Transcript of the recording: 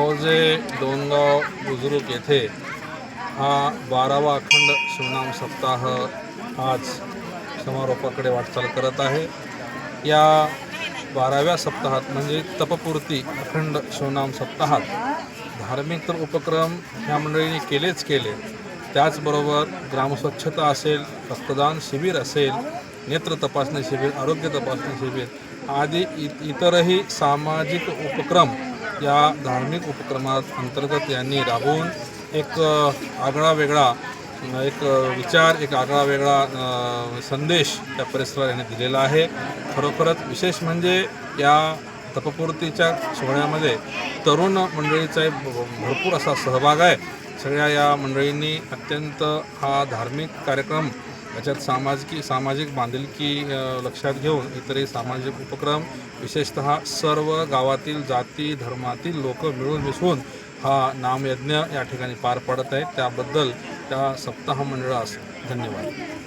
मौजे डोंगगाव बुजुर्ग येथे हा बारावा अखंड शिवनाम सप्ताह आज समारोपाकडे वाटचाल करत आहे. या बाराव्या सप्ताहात म्हणजे तपपूर्ती अखंड शिवनाम सप्ताहात धार्मिक तर उपक्रम ह्या मंडळींनी केलेच केले. त्याचबरोबर ग्रामस्वच्छता असेल रक्तदान शिबिर असेल नेत्र तपासणी शिबिर आरोग्य तपासणी शिबिर आदी इ इतरही सामाजिक उपक्रम या धार्मिक उपक्रमात अंतर्गत यांनी राबवून एक आगळा वेगळा एक विचार एक आगळा वेगळा संदेश त्या परिसरात यांनी दिलेला आहे. खरोखरच विशेष म्हणजे या तपपूर्तीच्या सोहळ्यामध्ये तरुण मंडळीचा एक भ- भरपूर असा सहभाग आहे. सगळ्या या मंडळींनी अत्यंत हा धार्मिक कार्यक्रम याच्यात सामाजिक सामाजिक बांधिलकी लक्षात घेऊन इतरही सामाजिक उपक्रम विशेषतः सर्व गावातील जाती धर्मातील लोक मिळून मिसळून हा नामयज्ञ या ठिकाणी पार पडत आहे त्याबद्दल त्या सप्ताह मंडळास धन्यवाद.